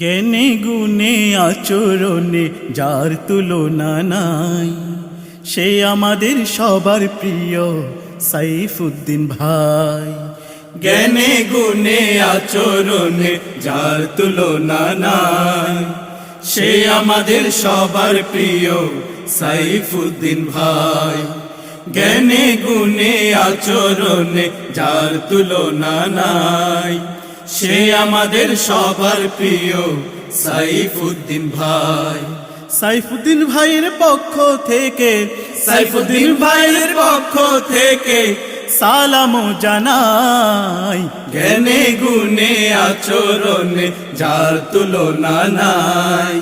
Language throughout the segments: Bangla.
জ্ঞানে গুণে আচরণে যার তুলনা নাই, সে আমাদের সবার প্রিয় সাইফুদ্দিন ভাই। জ্ঞানে গুণে আচরণে যার তুলনা নাই, সে আমাদের সবার প্রিয় সাইফুদ্দিন ভাই। জ্ঞানে গুণে আচরণে যার তুলনা নাই সে আমাদের সবার প্রিয় সাইফুদ্দিন ভাই। সাইফুদ্দিন ভাইয়ের পক্ষ থেকে সাইফুদ্দিন ভাইয়ের পক্ষ থেকে সালাম জানাই। জ্ঞানে গুণে আচরণে যার তুলনা নাই।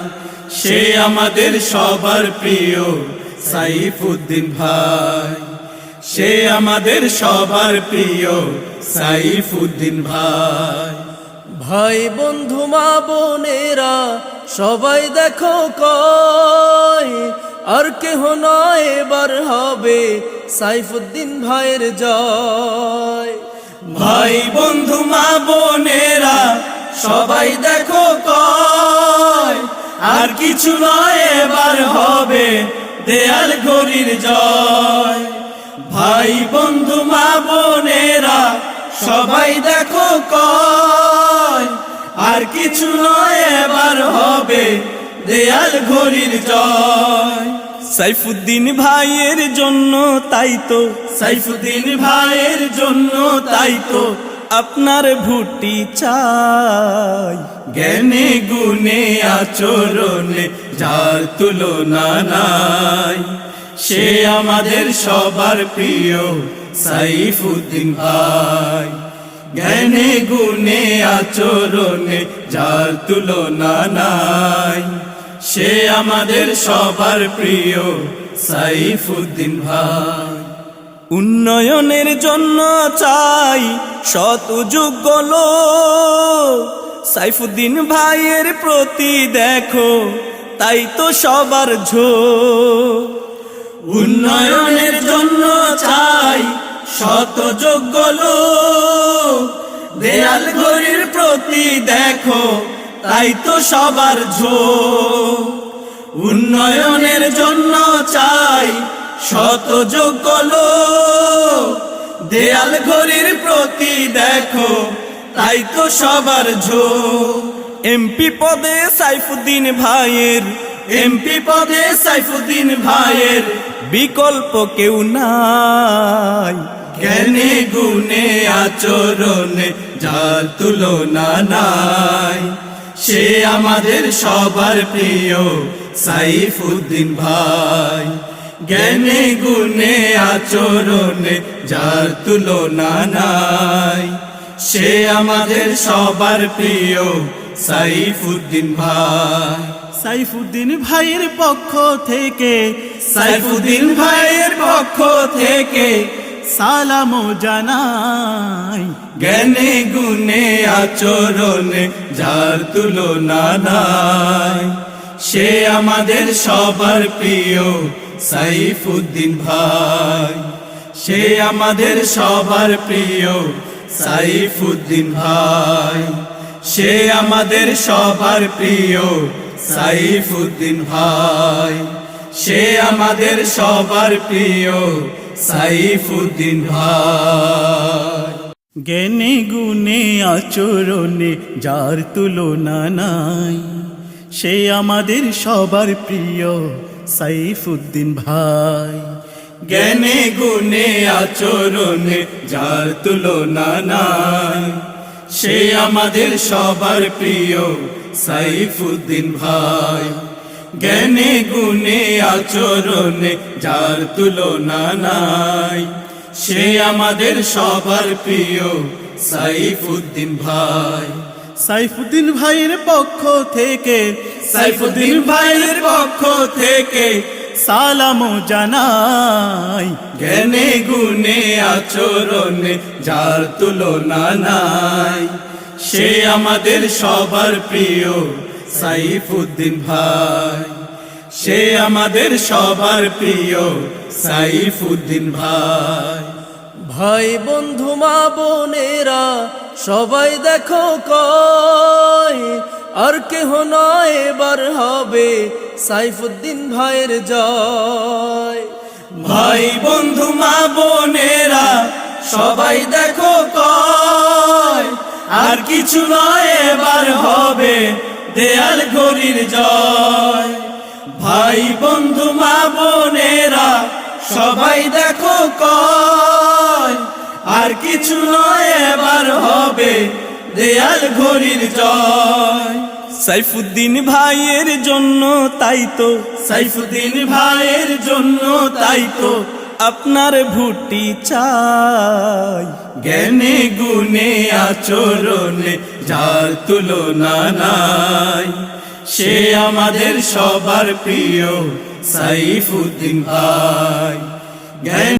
সে আমাদের সবার প্রিয় সাইফুদ্দিন ভাই। সে আমাদের সবার প্রিয় সাইফুদ্দিন ভাই। ভাই বন্ধু মা বোনেরা, সবাই দেখো কয়, আর কেহ নয় এবার হবে সাইফুদ্দিন ভাইয়ের জয়। ভাই বন্ধু মা বোনেরা, সবাই দেখো কয়, আর কিছু নয় এবার হবে দেয়াল ঘড়ির জয়। ভাই বন্ধু মা বোনেরা সবাই দেখো কয়, আর কিছু নয়, এবার হবে দেয়াল ঘড়ির জয়। সাইফুদ্দিন ভাইয়ের জন্য তাই তো, সাইফুদ্দিন ভাইয়ের জন্য তাই তো আপনার ভুটি চাই। জ্ঞানে গুণে আচরণে যার তুলনা নাই, সে আমাদের সবার প্রিয় সাইফুদ্দিন ভাই। জ্ঞানে গুণে আচরণে যার তুলনা নাই, সে আমাদের সবার প্রিয় সাইফুদ্দিন ভাই। উন্নয়নের জন্য চাই শত যোগ্য সাইফুদ্দিন ভাইয়ের প্রতি দেখো, তাই তো সবার ঝো উন্নয়নের জন্য চাই শত যোগ্য দেয়াল ঘড়ির প্রতি দেখো, তাই তো সবার ঝোঁক। উন্নয়নের জন্য চাই শত যোগ্য দেয়াল ঘড়ির প্রতি দেখো, তাই তো সবার ঝো এমপি পদে সাইফুদ্দিন ভাইয়ের, এমপি পদে সাইফুদ্দিন ভাইয়ের বিকল্প কেউ নাই। জ্ঞানে গুণে আচরণে যার তুলনা নাই। সে আমাদের সবার প্রিয় সাইফুদ্দিন ভাই। জ্ঞানে গুণে আচরণে যার তুলনা নাই। সে আমাদের সবার প্রিয় সাইফুদ্দিন ভাই। সাইফুদ্দিন ভাইয়ের পক্ষ থেকে সাইফুদ্দিন ভাইয়ের পক্ষ থেকে সালাম জানাই। জ্ঞানে গুণে আচরণে যার তুলনা নাই। সে আমাদের সবার প্রিয় সাইফুদ্দিন ভাই। সে আমাদের সবার প্রিয় সাইফুদ্দিন ভাই। সে আমাদের সবার প্রিয় সাইফুদ্দিন ভাই। সে আমাদের সবার প্রিয় সাইফুদ্দিন ভাই। জ্ঞানে গুণে আচরণে যার তুলনা নাই সে আমাদের সবার প্রিয় সাইফুদ্দিন ভাই। জ্ঞানে গুণে আচরণে যার তুলনা নাই সে আমাদের সবার প্রিয় সাইফুদ্দিন ভাই। জ্ঞানে গুণে আচরণে যার তুলনা নাই। সে আমাদের সবার প্রিয় সাইফুদ্দিন ভাই। সাইফুদ্দিন ভাইয়ের পক্ষ থেকে সাইফুদ্দিন ভাইয়ের পক্ষ থেকে সালাম জানাই। জ্ঞানে গুণে আচরণে যার তুলনা নাই। সে আমাদের সবার প্রিয় সাইফুদ্দিন ভাই। সে আমাদের সবার প্রিয় সাইফুদ্দিন ভাই। ভাই বন্ধু মা বোনেরা সবাই দেখো কয় আর কেহ নয় এবার হবে সাইফুদ্দিন ভাইয়ের জয়। ভাই বন্ধু মা বোনেরা সবাই দেখো কয় আর কিছু নয় এবার হবে দেয়াল ঘড়ির জয়। ভাই বন্ধু, মা বোনেরা, সবাই দেখো কয়। আর কিছু নয়, এবার হবে দেয়াল ঘড়ির জয়। সাইফুদ্দিন ভাইয়ের জন্য তাই তো, সাইফুদ্দিন ভাইয়ের জন্য তাই তো। আপনার ভুটি চাই। জ্ঞানে গুণে আচরণে যার তুলনা নাই। সে আমাদের সবার প্রিয় সাইফুদ্দিন ভাই।